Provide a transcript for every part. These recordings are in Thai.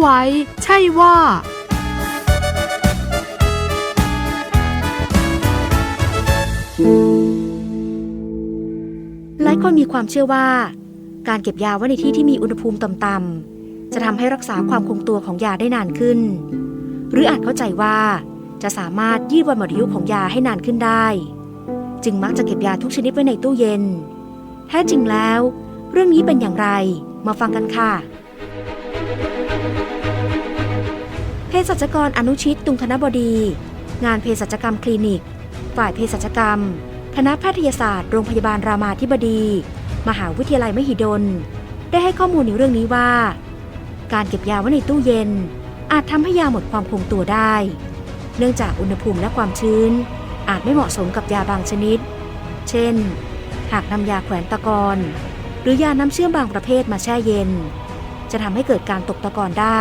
ไว้ ใช่ว่า หลายคนมีความเชื่อว่า การเก็บยาไว้ในที่ที่มีอุณหภูมิต่ำๆจะทำให้รักษาความคงตัวของยาได้นานขึ้น หรืออาจเข้าใจว่า จะสามารถยืดวันหมดอายุของยาให้นานขึ้นได้ จึงมักจะเก็บยาทุกชนิดไว้ในตู้เย็น แท้จริงแล้ว เรื่องนี้เป็นอย่างไร มาฟังกันค่ะ เภสัชกรอนุชิตตุงธนบดี งานเภสัชกรรมคลินิก ฝ่ายเภสัชกรรม คณะแพทยศาสตร์โรงพยาบาลรามาธิบดี มหาวิทยาลัยมหิดล ได้ให้ข้อมูลในเรื่องนี้ว่า การเก็บยาไว้ในตู้เย็น อาจทำให้ยาหมดความคงตัวได้ เนื่องจากอุณหภูมิและความชื้น อาจไม่เหมาะสมกับยาบางชนิด เช่น หากนำยาแขวนตะกอนหรือยาน้ำเชื่อมบางประเภทมาแช่เย็น จะทำให้เกิดการตกตะกอนได้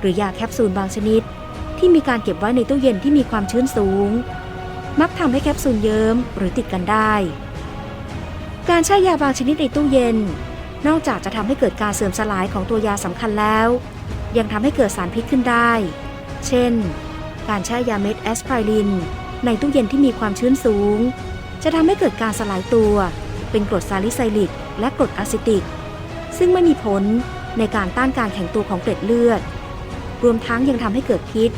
หรือยาแคปซูลบางชนิด ที่มีการเก็บไว้ในตู้เย็นที่มีความชื้นสูง มักทำให้แคปซูลเยิ้มหรือติดกันได้ การแช่ยาบางชนิดในตู้เย็น นอกจากจะทำให้เกิดการเสื่อมสลายของตัวยาสำคัญแล้ว ยังทำให้เกิดสารพิษขึ้นได้ เช่น การแช่ยาเม็ดแอสไพริน ในตู้เย็นที่มีความชื้นสูง จะทำให้เกิดการสลายตัว เป็นกรดซาลิไซลิก และกรดอะซิติก ซึ่งไม่มีผลในการต้านการแข็งตัวของเกล็ดเลือด รวมทั้งยังทำให้เกิดพิษ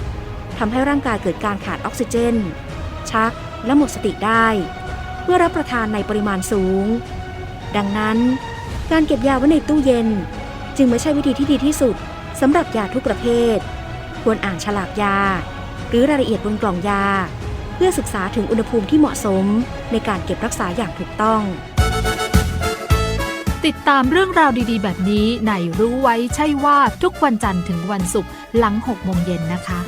ทำให้ร่างกายเกิดการขาดออกซิเจน ชักและหมดสติได้ เมื่อรับประทานในปริมาณสูง ดังนั้น การเก็บยาไว้ในตู้เย็น จึงไม่ใช่วิธีที่ดีที่สุดสำหรับยาทุกประเภท ควรอ่านฉลากยา หรือรายละเอียดบนกล่องยา เพื่อศึกษาถึงอุณหภูมิที่เหมาะสมในการเก็บรักษาอย่างถูกต้อง ติดตามเรื่องราวดีๆ แบบนี้ในรู้ไว้ใช่ว่าทุกวันจันทร์ถึงวันศุกร์หลัง6โมงเย็นนะคะ